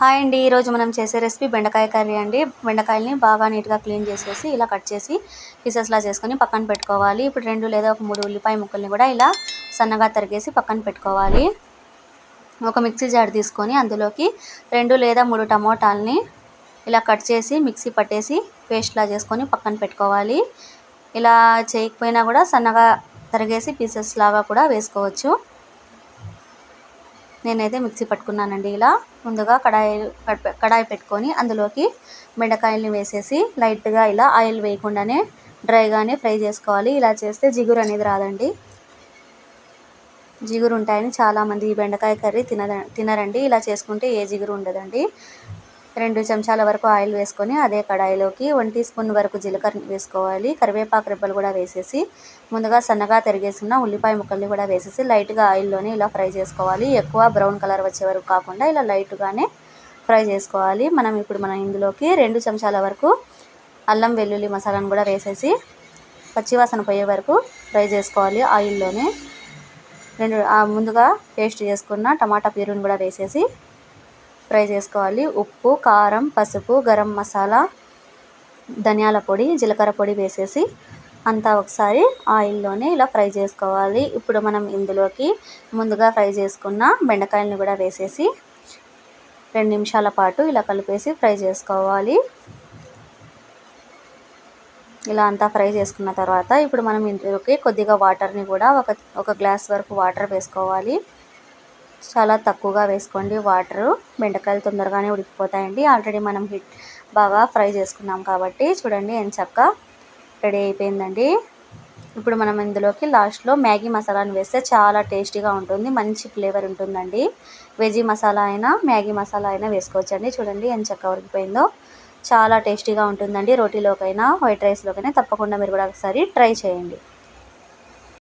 Hi అండి ఈరోజు మనం చేసే రెసిపీ బెండకాయ కర్రీ అండి. బెండకాయల్ని బాగా నీట్గా క్లీన్ చేసేసి ఇలా కట్ చేసి పీసెస్లా చేసుకొని పక్కన పెట్టుకోవాలి. ఇప్పుడు రెండు లేదా ఒక మూడు ఉల్లిపాయ ముక్కల్ని కూడా ఇలా సన్నగా తరిగేసి పక్కన పెట్టుకోవాలి. ఒక మిక్సీ జార్ తీసుకొని అందులోకి రెండు లేదా మూడు టమోటాలని ఇలా కట్ చేసి మిక్సీ పట్టేసి పేస్ట్లా చేసుకొని పక్కన పెట్టుకోవాలి. ఇలా చేయకపోయినా కూడా సన్నగా తరిగేసి పీసెస్ లాగా కూడా వేసుకోవచ్చు. నేనైతే మిక్సీ పట్టుకున్నానండి ఇలా. ముందుగా కడాయి కడాయి పెట్టుకొని అందులోకి బెండకాయల్ని వేసేసి లైట్గా ఇలా ఆయిల్ వేయకుండానే డ్రైగానే ఫ్రై చేసుకోవాలి. ఇలా చేస్తే జిగురు అనేది రాదండి. జిగురు ఉంటాయని చాలామంది ఈ బెండకాయ కర్రీ తిన తినరండి. ఇలా చేసుకుంటే ఏ జిగురు ఉండదండి. రెండు చెంచాల వరకు ఆయిల్ వేసుకొని అదే కడాయిలోకి వన్ టీ స్పూన్ వరకు జీలకర్ర వేసుకోవాలి. కరివేపాకు రెబ్బలు కూడా వేసేసి ముందుగా సన్నగా తరిగేసిన ఉల్లిపాయ ముక్కల్ని కూడా వేసేసి లైట్గా ఆయిల్లోనే ఇలా ఫ్రై చేసుకోవాలి. ఎక్కువ బ్రౌన్ కలర్ వచ్చే వరకు కాకుండా ఇలా లైట్గానే ఫ్రై చేసుకోవాలి. మనం ఇప్పుడు మనం ఇందులోకి రెండు చెంచాల వరకు అల్లం వెల్లుల్లి మసాలాను కూడా వేసేసి పచ్చివాసన పోయే వరకు ఫ్రై చేసుకోవాలి ఆయిల్లోనే. రెండు ముందుగా పేస్ట్ చేసుకున్న టమాటా ప్యూరిని కూడా వేసేసి ఫ్రై చేసుకోవాలి. ఉప్పు కారం పసుపు గరం మసాలా ధనియాల పొడి జీలకర్ర పొడి వేసేసి అంతా ఒకసారి ఆయిల్లోనే ఇలా ఫ్రై చేసుకోవాలి. ఇప్పుడు మనం ఇందులోకి ముందుగా ఫ్రై చేసుకున్న బెండకాయలను కూడా వేసేసి రెండు నిమిషాల పాటు ఇలా కలిపేసి ఫ్రై చేసుకోవాలి. ఇలా అంతా ఫ్రై చేసుకున్న తర్వాత ఇప్పుడు మనం ఇందులోకి కొద్దిగా వాటర్ని కూడా ఒక ఒక గ్లాస్ వరకు వాటర్ వేసుకోవాలి. చాలా తక్కువగా వేసుకోండి. వాటరు బెండకాయలు తొందరగానే ఉడికిపోతాయండి. ఆల్రెడీ మనం హిట్ బాగా ఫ్రై చేసుకున్నాం కాబట్టి చూడండి చక్క రెడీ అయిపోయిందండి. ఇప్పుడు మనం ఇందులోకి లాస్ట్లో మ్యాగీ మసాలాను వేస్తే చాలా టేస్టీగా ఉంటుంది. మంచి ఫ్లేవర్ ఉంటుందండి. వెజీ మసాలా అయినా మ్యాగీ మసాలా అయినా వేసుకోవచ్చండి. చూడండి చక్క ఉడికిపోయిందో. చాలా టేస్టీగా ఉంటుందండి. రోటీలోకైనా వైట్ రైస్లోకైనా తప్పకుండా మీరు కూడా ఒకసారి ట్రై చేయండి.